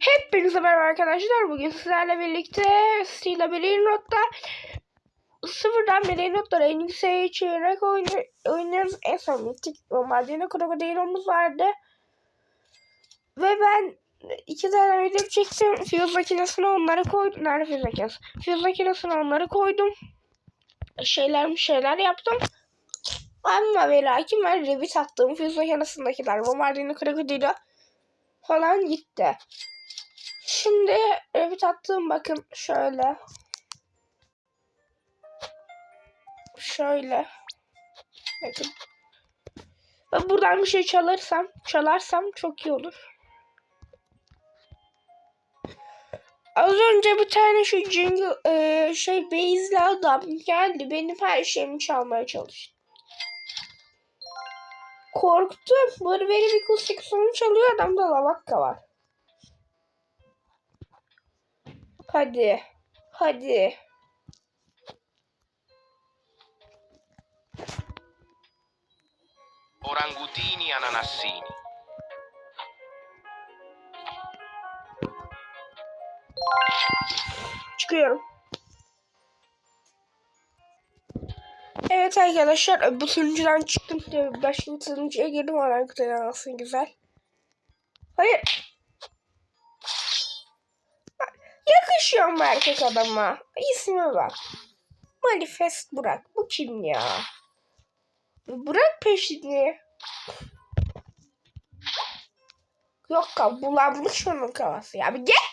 Hepinize merhaba arkadaşlar. Bugün sizlerle birlikte Stila Belirli Not'ta sıfırdan Belirli Not'ları en yükseğe oyunu, oynuyoruz. En son Mythic Bombardino Krokodilomuz vardı. Ve ben iki tane video çektim. Fuse makinesine onları koydum. Nerede fuse makinesi? Fuse makinesine onları koydum. Şeyler şeyler yaptım. Ama ve lakin ben revit attığım fuse makinesindekiler Bombardino Krokodilo falan gitti. Şimdi revit attığım bakın şöyle. Şöyle. Bakın. Ben buradan bir şey çalarsam, çalarsam çok iyi olur. Az önce bir tane şu jingle e, şey Beyzli adam geldi. Benim her şeyimi çalmaya çalıştı. Korktum. Benim bir kustik sonu çalıyor. Adamda lavakka var. Hadi. Hadi. Orangutini ananassini. Çıkıyorum. Evet arkadaşlar bu sunucudan çıktım. Başka bir sunucuya girdim. Orangutan anasını güzel. Hayır. Yakışıyor mu erkek adama? İsme bak. Manifest Burak. Bu kim ya? Burak peşini. Yok ka bulanmış onun kafası ya. Bir gel.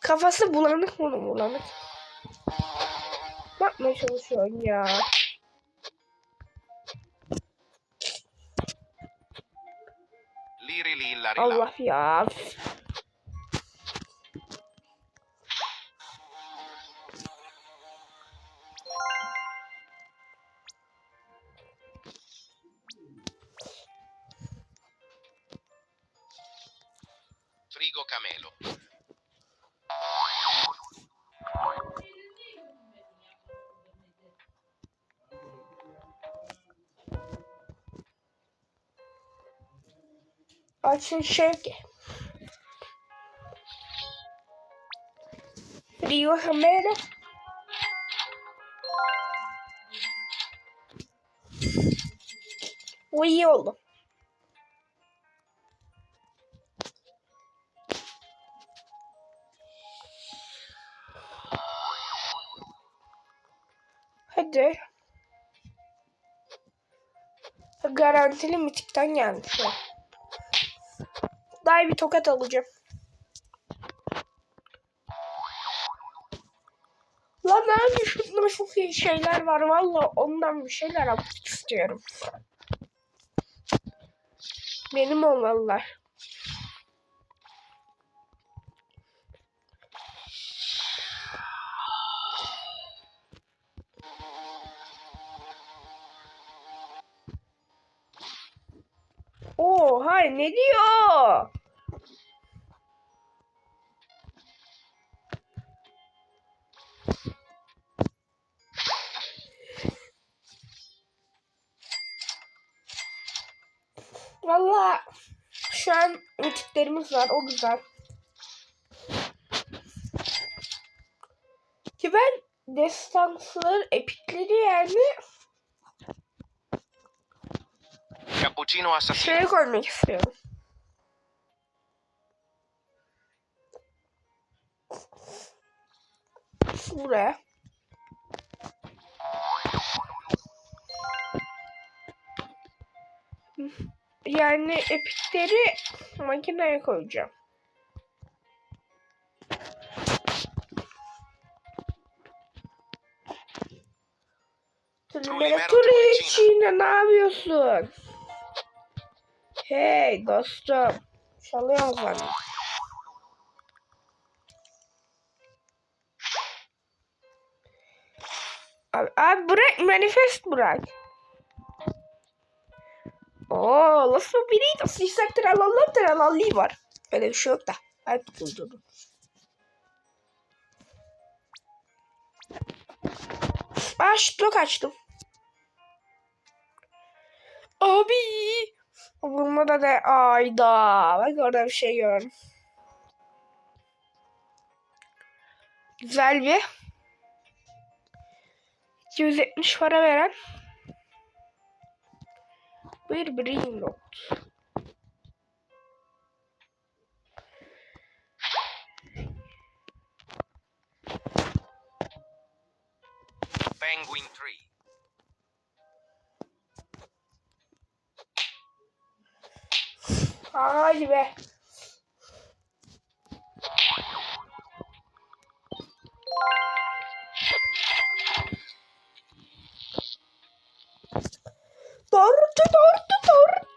Kafası bulanık bunun bulanık. Bakmaya çalışıyorsun ya. Allah ya. Frigo Camelo. Ótimo cheque. Frigo Camelo. O iolo. Garantili mitikten geldi. Daha bir tokat alacağım. Lan abi şurada çok iyi şeyler var. Valla ondan bir şeyler almak istiyorum. Benim olmalılar. Ne diyor? Valla şu an mitiklerimiz var o güzel. Ki ben destansları, epikleri yani Cappuccino assassino. şeye koymak istiyorum. Buraya. Yani epikleri makineye koyacağım. Trulimero Turiçine ne yapıyorsun? Hey dostum. Çalıyorum sana. Abi, abi bırak manifest bırak. Oo, los papiritos, listak tralala tralali var. Öyle bir şey yok da. Ben buldum. Aa, şıtlok açtım. Abi. Bulmada da ayda. Bak orada bir şey gördüm. Güzel bir 270 para veren bir brain Hadi be. Tortu tortu tortu.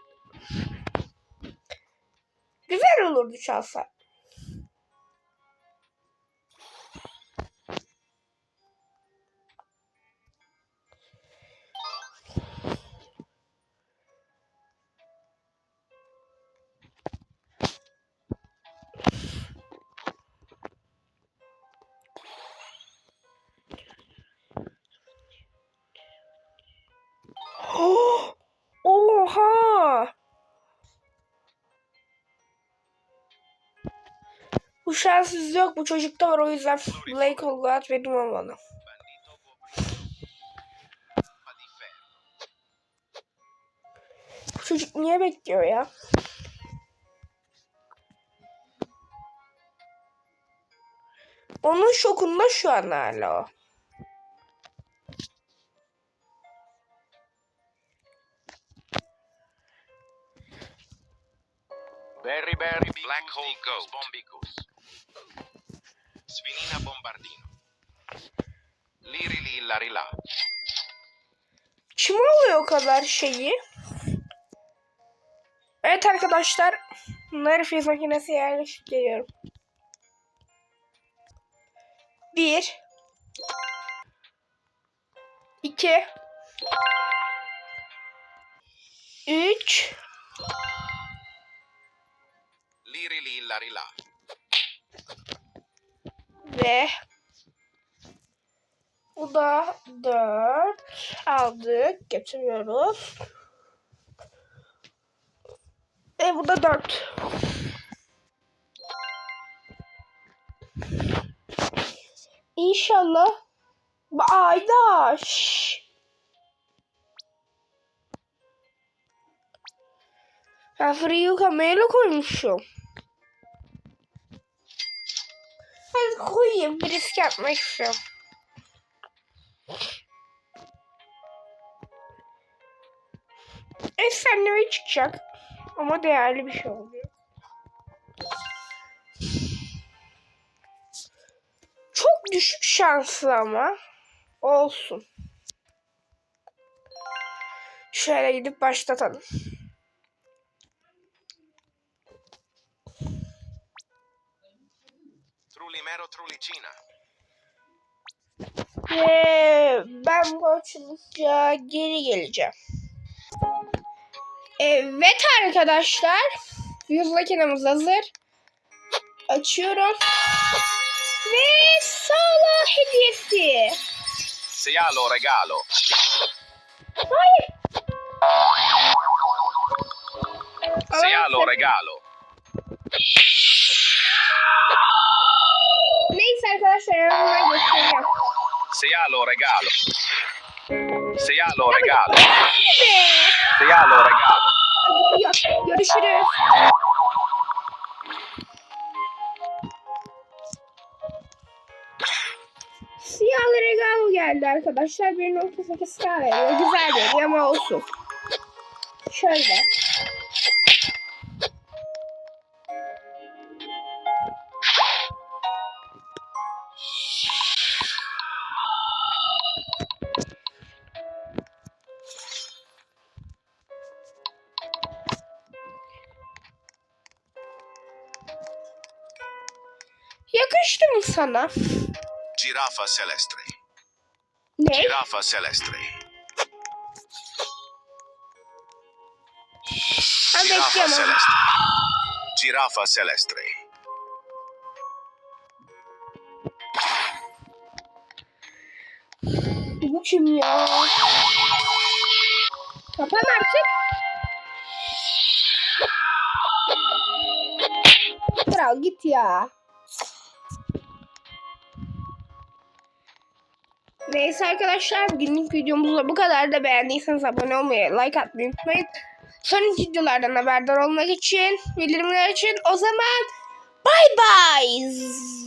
Güzel olurdu çalsa. Bu şanssız yok. Bu çocukta var o yüzden Blake Olgat benim olmalı. Bu çocuk niye bekliyor ya? Onun şokunda şu an hala o. Berry Berry Black Hole Goat. Svinina Bombardino. Liri Lilla Rila. Kim alıyor o kadar şeyi? Evet arkadaşlar. Bunları fiz makinesi yerleşip geliyorum. Bir. iki, Üç. Liri Lilla Rila. Ve bu da dört aldık getiriyoruz. Ve bu da dört. İnşallah. Aydaş. Ben Free Camelo koymuşum. Hadi koyayım. Bir risk yapmak istiyorum. Efsanevi çıkacak. Ama değerli bir şey oluyor. Çok düşük şanslı ama. Olsun. Şöyle gidip başlatalım. Trulimero Trulicina. Ve ben bu açılınca geri geleceğim. Evet arkadaşlar. Yüz makinemiz hazır. Açıyorum. Ve sağla hediyesi. Sealo Regalo. Hayır. Sealo Regalo. Yorumlar göstereceğim. Sealo Regalo. Sealo Regalo. Be. Sealo Regalo. Gidiyor. Görüşürüz. Siyahlı regalo geldi arkadaşlar. 1.8 k veriyor. Güzel veriyor ama olsun. Şöyle. Dönüştüm sana. Cirafa Celestre. Ne? Girafa Celestre. Girafa Cirafa bekliyorum. Celestre. Cirafa Celestre. Bu kim ya? Kapan artık. Kral git ya. Neyse arkadaşlar bugünlük videomuz da bu kadar da beğendiyseniz abone olmayı, like atmayı unutmayın. Sonraki videolardan haberdar olmak için, bildirimler için o zaman bye bye.